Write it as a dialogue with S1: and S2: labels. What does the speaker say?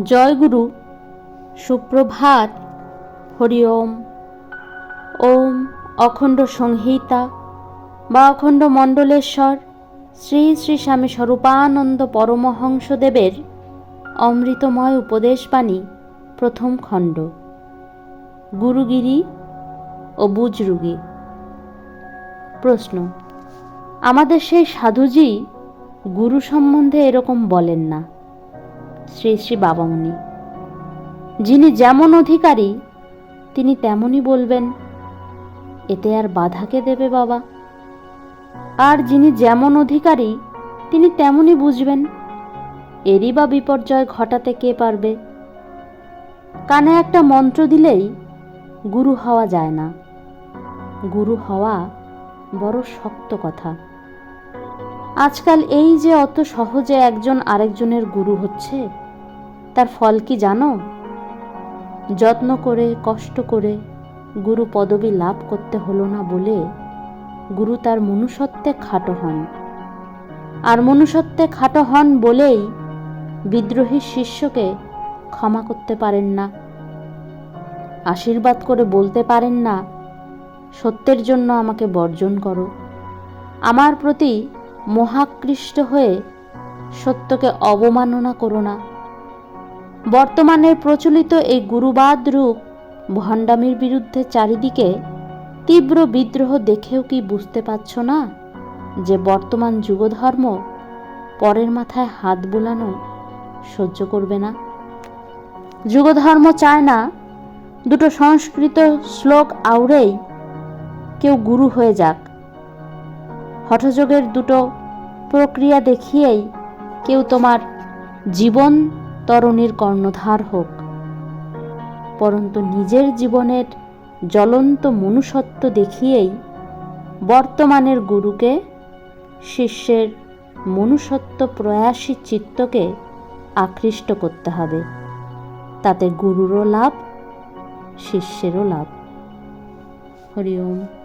S1: জয়গুরু, সুপ্রভাত, হরি ওম। ওম অখণ্ড সংহিতা, বা অখণ্ড মণ্ডলেশ্বর, শ্রী শ্রী স্বামী স্বরূপানন্দ পরমহংসদেবের অমৃতময় উপদেশবাণী, প্রথম খণ্ড। গুরুগিরি ও বুজরুগি। প্রশ্ন, আমাদের সেই সাধুজি গুরু সম্বন্ধে এরকম বলেন না। শ্রী শ্রী বাবামণি। যিনি যেমন অধিকারী, তিনি তেমনই বলবেন, এতে আর বাধাকে দেবে বাবা? আর যিনি যেমন অধিকারী, তিনি তেমনই বুঝবেন, এরই বা বিপর্যয় ঘটাতে কে পারবে? কানে একটা মন্ত্র দিলেই গুরু হওয়া যায় না। গুরু হওয়া বড় শক্ত কথা। আজকাল এই যে অত সহজে একজন আরেকজনের গুরু হচ্ছে, তার ফল কি জানো? যত্ন করে, কষ্ট করে গুরু পদবি লাভ করতে হলো না বলে গুরু তার মনুষ্যত্বে খাটো হন। আর মনুষ্যত্বে খাটো হন বলেই বিদ্রোহী শিষ্যকে ক্ষমা করতে পারেন না, আশীর্বাদ করে বলতে পারেন না, সত্যের জন্য আমাকে বর্জন করো। আমার প্রতি মহাকৃষ্ট হয়ে সত্যকে অবমাননা করো না। বর্তমানের প্রচলিত এই গুরুবাদ রূপ ভণ্ডামির বিরুদ্ধে চারিদিকে তীব্র বিদ্রোহ দেখেও কি বুঝতে পারছ না যে বর্তমান যুগধর্ম পরের মাথায় হাত বুলানো সহ্য করবে না? যুগধর্ম চায় না দুটো সংস্কৃত শ্লোক আউড়েই কেউ গুরু হয়ে যাক। হঠযোগের দুটো প্রক্রিয়া দেখিয়েই কেউ তোমার জীবন তরণীর কর্ণধার হোক। পরন্তু নিজের জীবনের জ্বলন্ত মনুষ্যত্ব দেখিয়েই বর্তমানের গুরুকে, শিষ্যের মনুষ্যত্ব প্রয়াসী চিত্তকে আকৃষ্ট করতে হবে। তাতে গুরুরও লাভ, শিষ্যেরও লাভ। হরি ওম